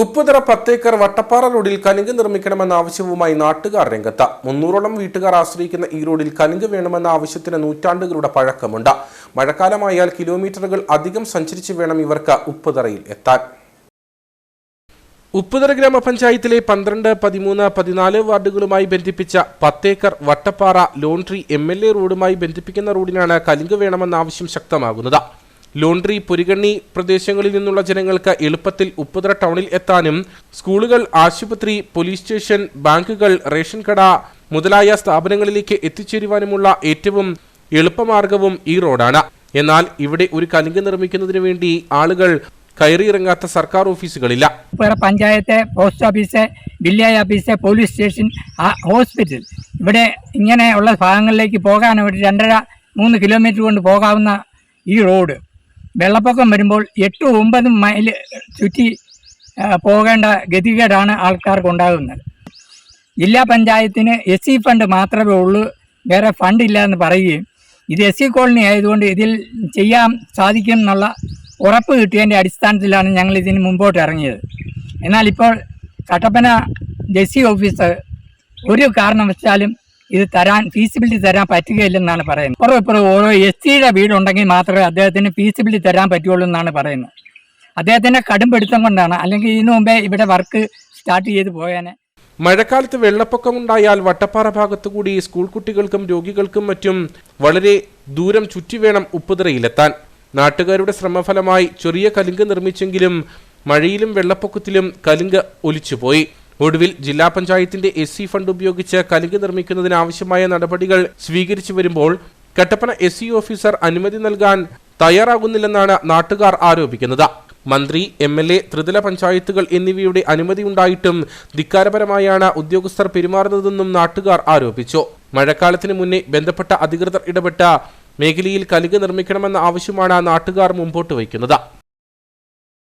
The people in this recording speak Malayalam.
ഉപ്പുതറ പത്തേക്കർ വട്ടപ്പാറ റോഡിൽ കലുങ്ക് നിർമ്മിക്കണമെന്ന ആവശ്യവുമായി നാട്ടുകാർ രംഗത്ത്. മുന്നൂറോളം വീട്ടുകാർ ആശ്രയിക്കുന്ന ഈ റോഡിൽ കലുങ്ക് വേണമെന്ന ആവശ്യത്തിന് നൂറ്റാണ്ടുകളുടെ പഴക്കമുണ്ട്. മഴക്കാലമായാൽ കിലോമീറ്ററുകൾ അധികം സഞ്ചരിച്ച് വേണം ഇവർക്ക് ഉപ്പുതറയിൽ എത്താൻ. ഉപ്പുതറ ഗ്രാമപഞ്ചായത്തിലെ പന്ത്രണ്ട് പതിമൂന്ന് പതിനാല് വാർഡുകളുമായി ബന്ധിപ്പിച്ച പത്തേക്കർ Vattappara laundry M L A റോഡുമായി ബന്ധിപ്പിക്കുന്ന റോഡിനാണ് കലുങ്ക് വേണമെന്ന ആവശ്യം ശക്തമാകുന്നത്. ലോണ്ട്രി പുരികണ്ണി പ്രദേശങ്ങളിൽ നിന്നുള്ള ജനങ്ങൾക്ക് എളുപ്പത്തിൽ ഉപ്പുതറ ടൗണിൽ എത്താനും സ്കൂളുകൾ ആശുപത്രി പോലീസ് സ്റ്റേഷൻ ബാങ്കുകൾ റേഷൻ കട മുതലായ സ്ഥാപനങ്ങളിലേക്ക് എത്തിച്ചേരുവാനുമുള്ള ഏറ്റവും എളുപ്പമാർഗവും ഈ റോഡാണ്. എന്നാൽ ഇവിടെ ഒരു കലിംഗ് നിർമ്മിക്കുന്നതിന് വേണ്ടി ആളുകൾ കയറിയിറങ്ങാത്ത സർക്കാർ ഓഫീസുകളില്ല. Panchayat post office village office police station hospital. ഇവിടെ ഇങ്ങനെയുള്ള ഭാഗങ്ങളിലേക്ക് പോകാൻ ഒരു രണ്ടര മൂന്ന് കിലോമീറ്റർ കൊണ്ട് പോകാവുന്ന ഈ റോഡ്. വെള്ളപ്പൊക്കം വരുമ്പോൾ എട്ട് ഒമ്പത് മൈൽ ചുറ്റി പോകേണ്ട ഗതികേടാണ് ആൾക്കാർക്ക് ഉണ്ടാകുന്നത് ജില്ലാ പഞ്ചായത്തിന് എസ് സി ഫണ്ട് മാത്രമേ ഉള്ളൂ വേറെ ഫണ്ടില്ല എന്ന് പറയുകയും ഇത് എസ് സി കോളനി ആയതുകൊണ്ട് ഇതിൽ ചെയ്യാൻ സാധിക്കും എന്നുള്ള ഉറപ്പ് കിട്ടിയതിന്റെ അടിസ്ഥാനത്തിലാണ് ഞങ്ങൾ ഇതിന് മുമ്പോട്ട് ഇറങ്ങിയത്. എന്നാൽ ഇപ്പോൾ കട്ടപ്പന ജെസ്സി ഓഫീസർ ഒരു കാരണവശാലും ഇത് തരാൻ ഫീസിബിലിറ്റി തരാൻ പറ്റുകയില്ലെന്നാണ് പറയുന്നത്. പുറം ഇപ്പുറം ഓരോ എസ് സിയുടെ വീടുണ്ടെങ്കിൽ മാത്രമേ അദ്ദേഹത്തിന് ഫീസിബിലിറ്റി തരാൻ പറ്റുള്ളൂ എന്നാണ് പറയുന്നത്. അദ്ദേഹത്തിന്റെ കടുംപിടുത്തം കൊണ്ടാണ്. അല്ലെങ്കിൽ ഇതിനു മുമ്പേ ഇവിടെ വർക്ക് സ്റ്റാർട്ട് ചെയ്ത് പോയേനെ. മഴക്കാലത്ത് വെള്ളപ്പൊക്കമുണ്ടായാൽ വട്ടപ്പാറ ഭാഗത്തുകൂടി സ്കൂൾ കുട്ടികൾക്കും രോഗികൾക്കും മറ്റും വളരെ ദൂരം ചുറ്റി വേണം ഉപ്പുതറയിലെത്താൻ. നാട്ടുകാരുടെ ശ്രമഫലമായി ചെറിയ കലുങ്ക് നിർമ്മിച്ചെങ്കിലും മഴയിലും വെള്ളപ്പൊക്കത്തിലും കലുങ്ക് ഒലിച്ചുപോയി. ഒടുവിൽ ജില്ലാ പഞ്ചായത്തിന്റെ എസ് സി ഫണ്ട് ഉപയോഗിച്ച് കലുങ്ക് നിർമ്മിക്കുന്നതിനാവശ്യമായ നടപടികൾ സ്വീകരിച്ചു വരുമ്പോൾ കട്ടപ്പന എസ് സി ഓഫീസർ അനുമതി നൽകാൻ തയ്യാറാകുന്നില്ലെന്നാണ് നാട്ടുകാർ ആരോപിക്കുന്നത്. മന്ത്രി എം എൽ എ ത്രിതല പഞ്ചായത്തുകൾ എന്നിവയുടെ അനുമതി ഉണ്ടായിട്ടും ധിക്കാരപരമായാണ് ഉദ്യോഗസ്ഥർ പെരുമാറുന്നതെന്നും നാട്ടുകാർ ആരോപിച്ചു. മഴക്കാലത്തിന് മുന്നേ ബന്ധപ്പെട്ട അധികൃതർ ഇടപെട്ട മേഖലയിൽ കലുക് നിർമ്മിക്കണമെന്ന ആവശ്യമാണ് നാട്ടുകാർ മുമ്പോട്ട് വയ്ക്കുന്നത്.